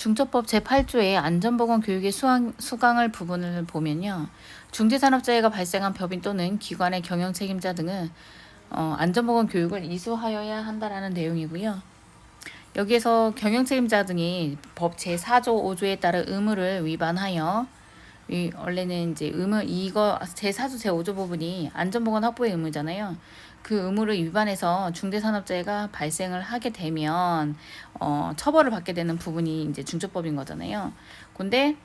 중처법 제8조의 안전보건 교육의 수강, 수강을 부분을 보면요. 중대산업재해가 발생한 법인 또는 기관의 경영 책임자 등은 어, 안전보건 교육을 이수하여야 한다라는 내용이고요. 여기에서 경영 책임자 등이 법 제4조 5조에 따른 의무를 위반하여 이 원래는 이제 의무 이거 제4조 제5조 부분이 안전보건 확보의 의무잖아요. 그 의무를 위반해서 중대산업재해가 발생을 하게 되면 어, 처벌을 받게 되는 부분이 이제 중처법인 거잖아요. 근데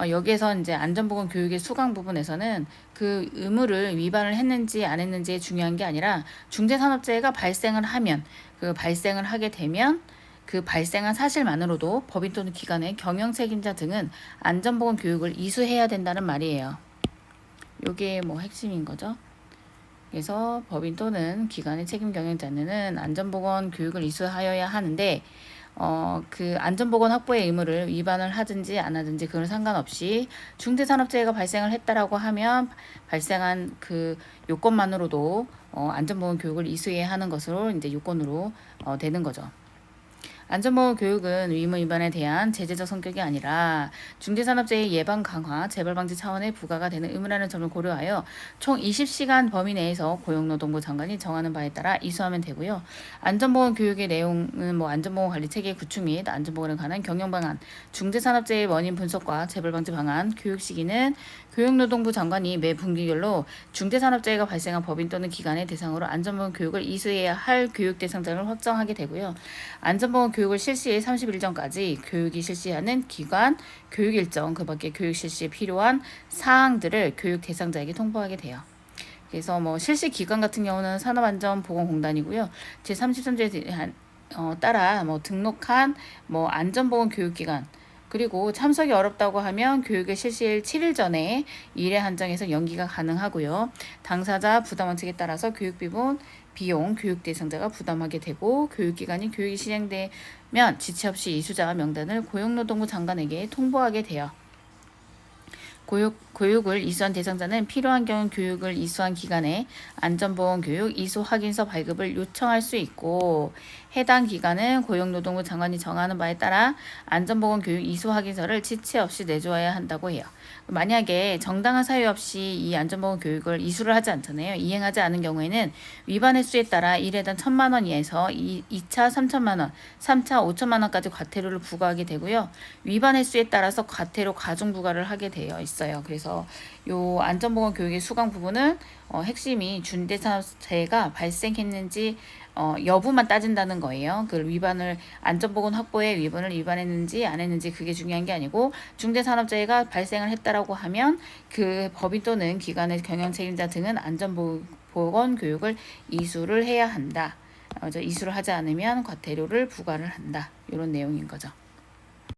어, 여기에서 이제 안전보건 교육의 수강 부분에서는 그 의무를 위반을 했는지 안 했는지에 중요한 게 아니라 중대산업재해가 발생을 하면 그 발생을 하게 되면 그 발생한 사실만으로도 법인 또는 기관의 경영 책임자 등은 안전보건 교육을 이수해야 된다는 말이에요. 요게 뭐 핵심인 거죠. 그래서 법인 또는 기관의 책임 경영자는 안전보건 교육을 이수하여야 하는데 어, 그 안전보건 확보의 의무를 위반을 하든지 안 하든지 그건 상관없이 중대산업재해가 발생을 했다라고 하면 발생한 그 요건만으로도 어, 안전보건 교육을 이수해야 하는 것으로 이제 요건으로 어, 되는 거죠. 안전보건 교육은 의무 위반에 대한 제재적 성격이 아니라 중대산업재해 예방 강화, 재발 방지 차원의 부과가 되는 의무라는 점을 고려하여 총 20시간 범위 내에서 고용노동부 장관이 정하는 바에 따라 이수하면 되고요. 안전보건 교육의 내용은 뭐 안전보건 관리 체계 구축 및 안전보건에 관한 경영 방안, 중대산업재해 원인 분석과 재발 방지 방안, 교육 시기는 교육노동부 장관이 매 분기별로 중대산업재해가 발생한 법인 또는 기관의 대상으로 안전보건 교육을 이수해야 할 교육 대상자를 확정하게 되고요. 안전보건 교육을 실시해 30일 전까지 교육이 실시하는 기관, 교육 일정, 그 밖에 교육 실시에 필요한 사항들을 교육 대상자에게 통보하게 돼요. 그래서 뭐 실시 기관 같은 경우는 산업안전보건공단이고요. 제 33조에 어, 따라 뭐 등록한 뭐 안전보건 교육기관 그리고 참석이 어렵다고 하면 교육의 실시일 7일 전에 일회 한정해서 연기가 가능하고요. 당사자 부담 원칙에 따라서 교육비분 비용 교육 대상자가 부담하게 되고 교육기관이 교육이 시행되면 지체 없이 이수자 명단을 고용노동부 장관에게 통보하게 돼요. 교육, 교육을 이수한 대상자는 필요한 경우 교육을 이수한 기관에 안전보건 교육 이수 확인서 발급을 요청할 수 있고 해당 기관은 고용노동부 장관이 정하는 바에 따라 안전보건 교육 이수 확인서를 지체 없이 내줘야 한다고 해요. 만약에 정당한 사유 없이 이 안전보건 교육을 이수를 하지 않잖아요. 이행하지 않은 경우에는 위반 횟수에 따라 1회당 1천만 원 이하에서 2차 3천만 원, 3차 5천만 원까지 과태료를 부과하게 되고요. 위반 횟수에 따라서 과태료 가중 부과를 하게 되어 있어요. 그래서 요 안전보건 교육의 수강 부분은 어, 핵심이 준대산업재해가 발생했는지 어, 여부만 따진다는 거예요. 그 위반을 안전보건 확보에 위반을 위반했는지 안 했는지 그게 중요한 게 아니고 중대산업재해가 발생을 했다라고 하면 그 법인 또는 기관의 경영 책임자 등은 안전보건 교육을 이수를 해야 한다. 어, 저 이수를 하지 않으면 과태료를 부과를 한다. 이런 내용인 거죠.